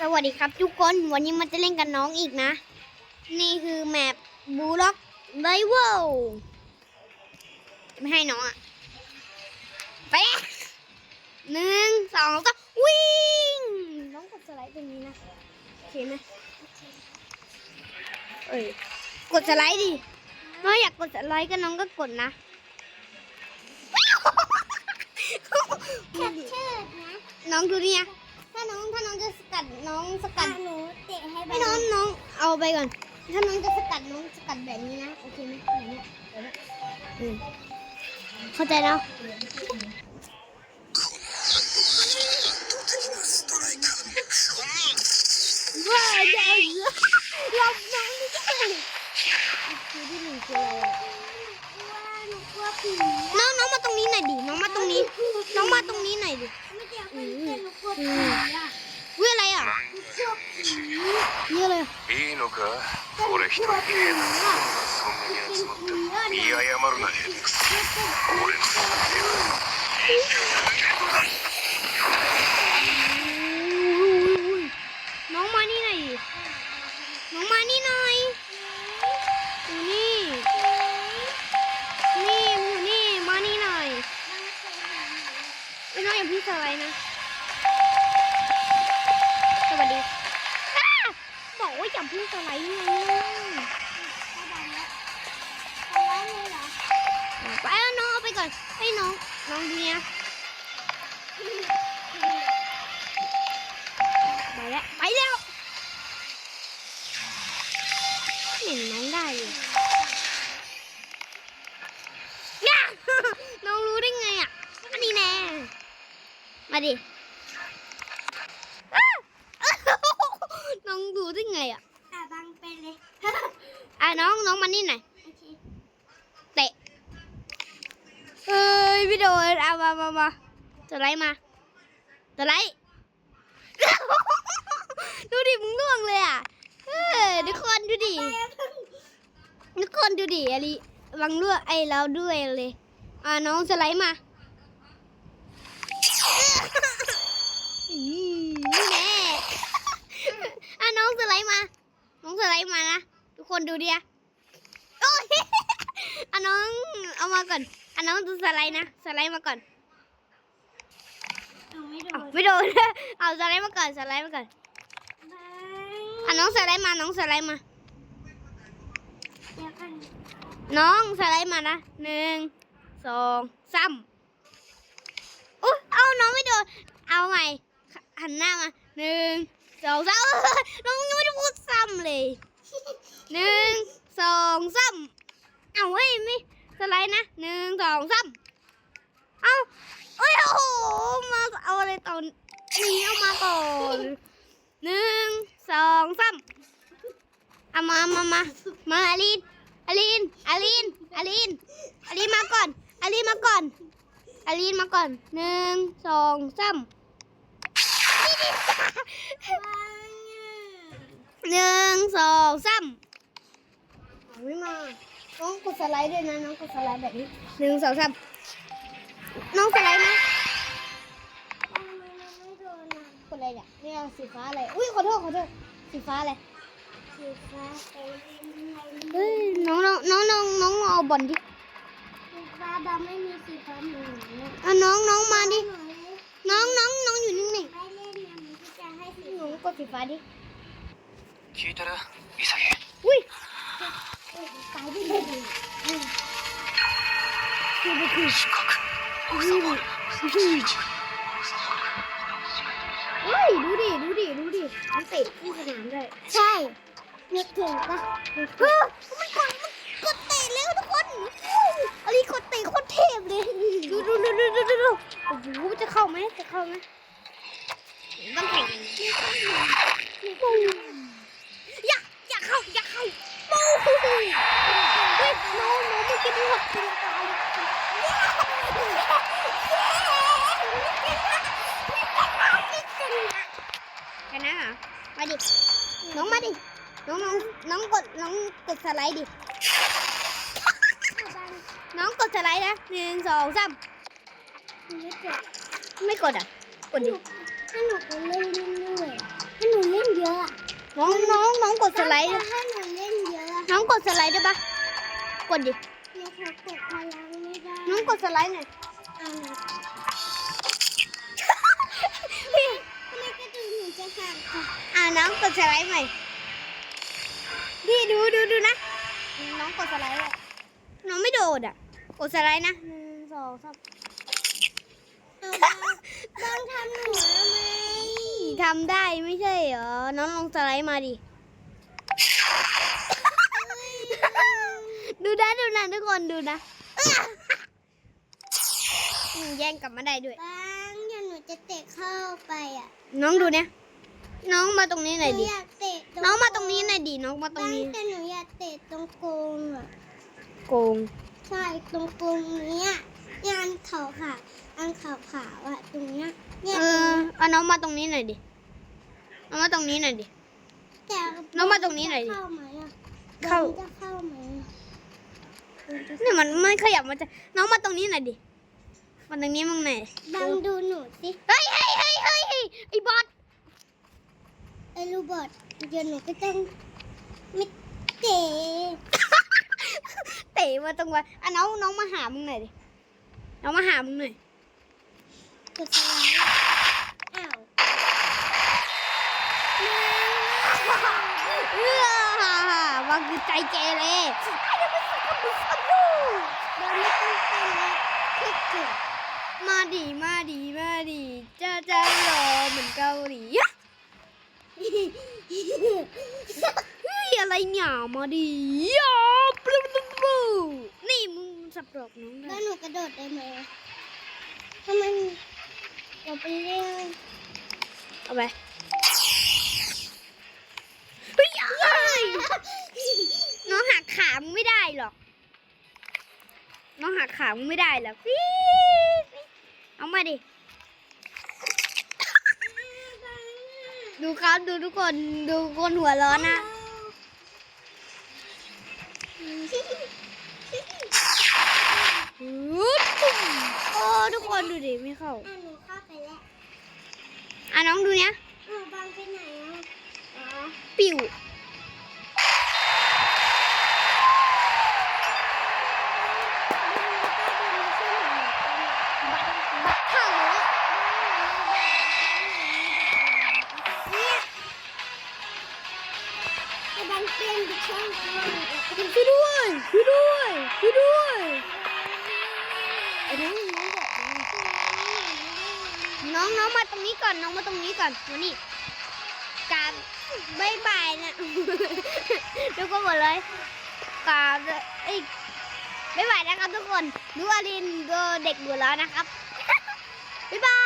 สวัสดีครับทุกคนวันนี้มันจะเล่นกับน้องอีกนะ นี่คือแมปบูล็อกไดเวลไม่ให้น้องอะไปแล้วหนึ่งสองสามวิ่งน้องกดสไลด์ตรงนี้นะโอเคไหมเอ้ยกดสไลด์ดิน้องอยากกดสไลด์ก็น้องก็กดนะแคปเชอร์นะน้องดูนี่นะถ้า น้องถ้าน้องจะสกัดน้องสกักัดหนูเตะให้ไปไม่น้องน้องเอาไปก่อน ถ้าน้องจะสกัดน้องสกัดแบบนี้นะโอเคไหมแบบเนี้ยแบบเนี้ยอืมเข้าใจแล้วว้าวใหญ่เลยหลบน้องนี่ก็ได้คือที่หนึ่งคืออะไรอะว่าห นูกลัวผี น้องน้องมาตรงนี้หน่อยดิ น้องมาตรงนี้ น้องมาตรงนี้หน่อยดิ ไม่เจอเพื่อนหนูกลัวผีอ่ะ เว้ยอะไรอ่ะ หนูกลัวผี เยอะเลย いいのか俺一人でそんなに集まって見誤るなヘックス俺の探偵は น้องมานี่หน่อยดิ น้องมานี่หน่อยอยู่ ย บอกว่าอย่าพี่สไลด์ไงไปเอาน้องเอาไปก่อนให้น้อง น้องดูเนี่ยไปแล้ว ไปแล้วเห็นน้องได้เลยน้องรู้ได้ไงอะอันนี้แน่ มาดิ อ้า น้องรู้ได้ไงอะ อะบังเป็นเลย อะ น้องน้องมานี่หน่อยโอเคเตะเฮ้ยพี่โดนเอามามามาสไลด์มาสไลด์ดูดิมึงล่วงเลยอะเฮ้ยทุกคนดูดิทุกคนดูดิอะไรวังล่วงไอเราด้วยเลยอะน้องสไลด์มาอืมนี่แน่อะน้องสไลด์มา น้องสไลด์มานะทุกคนดูดิอะโอ้ยอะน้องเอามาก่อนอะน้องดูสไลด์นะสไลด์มาก่อนหนูไม่โดอ้าวนไม่โดน เอาสไลด์มาก่อนสไลด์มาก่อนอะน้องสไลด์มาน้องสไลด์มา เดี๋ยวกันน้องสไลด์มานะหนึ่งสองสามอุ๊ยเอาน้องไม่โดนเอาใหม่หันหน้ามาหนึ่งสองสามน้องยังไม่ได้พูดซ้ำเลยหนึ่ง สองสามเอาเฮ้ยไม่สไลด์นะหนึ่งสองสามเอาเอ้ยโอ้โหมาเอาอะไรตอนนี้เอามาก่อนหนึ่งสองสามเอามามามามาอลินอลินอลินอลินอลินมาก่อนอลินมาก่อนอลินมาก่อนหนึ่งสองสามหนึ่งสองสาม ไม่มา น้องกดสไลด์ด้วยนะ น้องกดสไลด์แบบนี้หนึ่ง สองสามน้องสไลด์ไหม ไม่โดนอ่ะ กดอะไรเนี่ยนี่เอาสีฟ้าอะไร อุ้ยขอโทษขอโทษสีฟ้าอะไร สีฟ้าเป็นอะไร เฮ้ย น้องน้องน้องน้องน้องเอาบอลดิ สีฟ้าดำไม่มีสีฟ้าเหมือนหนู อ่ะน้องน้องมาดิ หนู น้องน้องน้องอยู่นิ่ง ไม่เล่นนะหนูจะให้สี ๆน้องกดสีฟ้าดิ 聞いてる潔 อุ้ย ตายไป เลยคือไปคือ四角อุ้ยเฮ้ยดูดิ ดูดิ ดูดิ มันเตะที่สนามได้ใช่นึกถึงปะเฮ้ยมันกดมันกด ชนะเหรอมาดิ น้องมาดิ น้องน้องน้องกดน้องกดสไลด์ดิ น้องกดสไลด์นะหนึ่งสองสามไม่เจ็บไม่กดอะ กดดิให้หนูไปเล่นด้วยให้หนูเล่นดสไลด์ถ้าให้หนูเล่นเยอะอะ น้องกดสไลด์ได้ปะกดดิ หนูขอกดพลังไม่ได้น้องกดสไลด์หน่อยเอาหนูพี่ทำไมกระดูกหนูจะหักอะอ่าน้องกดสไลด์ใหม่พี่ดูดูดูนะ น้องกดสไลด์เลยน้องไม่โดดอะ กดสไลด์นะหนึ่งสองสามเอาบ้างบ้างทำหนูทำไมทำได้ไม่ใช่เหรอ น้องลองสไลด์มาดิ ดูนะดูนะทุกคนดูนะอืมแย่งกลับมาได้ด้วยบ้างเดี๋ยวหนูจะเตะเข้าไปอะน้องดูเนี่ย น้องมาตรงนี้หน่อยหนูดิ อยากเตะน้องมาตรงนี้หน่อยดิ น้องมาตรงบ้างนี้ แต่หนูอยากเตะตรงโกงอะโกง ใช่ตรงโกงเนี้ยเนี่ยอันขาวขาวๆอันขาวขาวๆอะตรงเนี้ยเนี่ยเออเอาน้องมาตรงนี้หน่อยดิน้องมาตรงนี้หน่อยดิ แต่น้องมาตรงนี้หน่อยดิ เข้าไหมอะเข้าบอลจะเข้าไหม อะบอลจะเนี่ยมันไม่ขยับมันจะน้องมาตรงนี้หน่อยดิมาตรงนี้มึงหน่อยบังดูหนูสิเฮ้ยเฮ้ยเฮ้ยเฮ้ยเฮ้ยไอ้บอสไอ้ลูกบอดเดี๋ยวหนูก็ต้องไม่เตะเตะมาตรงวันอะน้องน้องมาหามึงหน่อยดิน้องมาหามึงหน่อยกดสไลด์อ้าวเออว่าคือใจเกเรโด นไม่ต้องเต้นแล้วคลิกเกือบมาดีมาดีมาดีจะจะรอเหมือนเกาหลีอะเฮ้ยอะไรเนี่ยมาดีอะปลุ๊บปลุ๊บปลุ๊บนี่มึงสับดอกน้องได้แล้วหนูกระโดดได้ไหมถ้ามันเราไปเล่นเอาไปเฮ้ยเอ้ยน้องหักขา มึงไม่ได้หรอก น้องหักขามึงไม่ได้หรอกฟี๊ดเอามาดิ ดูครับดูทุกคนดูคนหัวร้อนนะฮึดปุ้มโอ้ทุกคนดูดิไม่เข้าอะหนูเข้าไปแล้วอะน้องดูเนี้ยอ้าวบังไปไหนอะอ๋อปิว ช่องก่อนช่วยด้วยช่วยด้วยช่วยด้วยอ้น้องน้องน้องมาตรงนี้ก่อนน้องมาตรงนี้ก่อนมานี่การบายบายนะทุกคนหมดเลยการเอ้บายบายนะครับทุกคนดูอารินดูเด็กหัวแล้วนะครับบ๊ายบาย